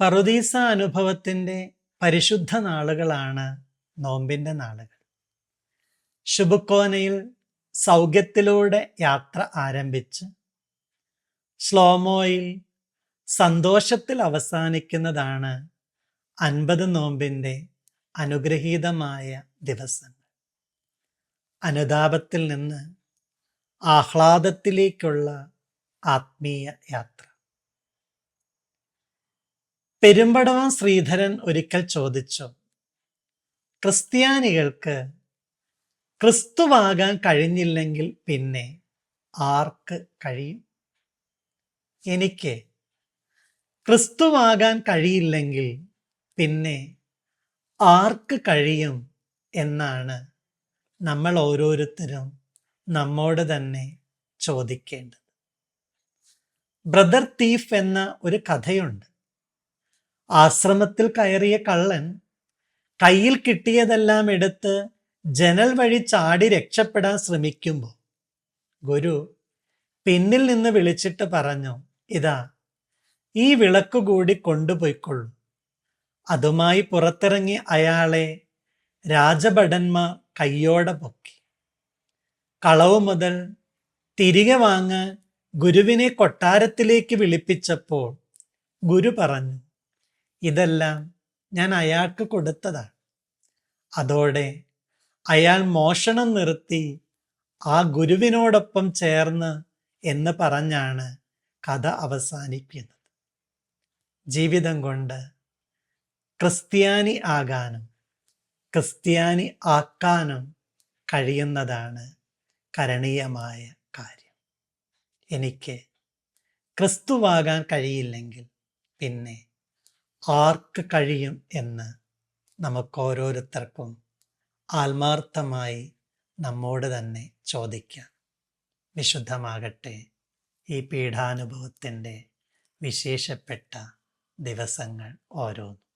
പറുദീസ അനുഭവത്തിന്റെ പരിശുദ്ധ നാളുകളാണ് നോമ്പിന്റെ നാളുകൾ. ശുഭക്കോനയിൽ സൗഖ്യത്തിലൂടെ യാത്ര ആരംഭിച്ച് സ്ലോമോയിൽ സന്തോഷത്തിൽ അവസാനിക്കുന്നതാണ് അൻപത് നോമ്പിന്റെ അനുഗ്രഹീതമായ ദിവസങ്ങൾ. അനുതാപത്തിൽ നിന്ന് ആഹ്ലാദത്തിലേക്കുള്ള ആത്മീയ യാത്ര. പെരുമ്പടവം ശ്രീധരൻ ഒരിക്കൽ ചോദിച്ചു ക്രിസ്ത്യാനികൾക്ക് ക്രിസ്തുവാകാൻ കഴിഞ്ഞില്ലെങ്കിൽ പിന്നെ ആർക്ക് കഴിയും? എനിക്ക് ക്രിസ്തുവാകാൻ കഴിയില്ലെങ്കിൽ പിന്നെ ആർക്ക് കഴിയും എന്നാണ് നമ്മൾ ഓരോരുത്തരും നമ്മോട് തന്നെ ചോദിക്കേണ്ടത്. ബ്രദർ തീഫ് എന്ന ഒരു കഥയുണ്ട്. ആശ്രമത്തിൽ കയറിയ കള്ളൻ കയ്യിൽ കിട്ടിയതെല്ലാം എടുത്ത് ജനൽ വഴി ചാടി രക്ഷപ്പെടാൻ ശ്രമിക്കുമ്പോൾ ഗുരു പിന്നിൽ നിന്ന് വിളിച്ചിട്ട് പറഞ്ഞു ഇതാ ഈ വിളക്ക് കൂടി കൊണ്ടുപോയിക്കൊള്ളു. അതുമായി പുറത്തിറങ്ങി അയാളെ രാജഭടന്മാർ കയ്യോടെ പൊക്കി. കളവ് മുതൽ തിരികെ വാങ്ങാൻ ഗുരുവിനെ കൊട്ടാരത്തിലേക്ക് വിളിപ്പിച്ചപ്പോൾ ഗുരു പറഞ്ഞു ഇതെല്ലാം ഞാൻ അയാൾക്ക് കൊടുത്തതാണ് അതോടെ അയാൾ മോഷണം നിർത്തി ആ ഗുരുവിനോടൊപ്പം ചേർന്ന് എന്ന് പറഞ്ഞാണ് കഥ അവസാനിക്കുന്നത് ജീവിതം കൊണ്ട് ക്രിസ്ത്യാനി ആകാനും ക്രിസ്ത്യാനി ആക്കാനും കഴിയുന്നതാണ് കരണീയമായ കാര്യം. എനിക്ക് ക്രിസ്തുവാകാൻ കഴിയില്ലെങ്കിൽ പിന്നെ ആർക്ക് കഴിയും എന്ന് നമുക്ക് ഓരോരുത്തർക്കും ആത്മാർത്ഥമായി നമ്മോട് തന്നെ ചോദിക്കാം. വിശുദ്ധമാകട്ടെ ഈ പീഠാനുഭവത്തിന്റെ വിശേഷപ്പെട്ട ദിവസങ്ങൾ ഓരോന്നും.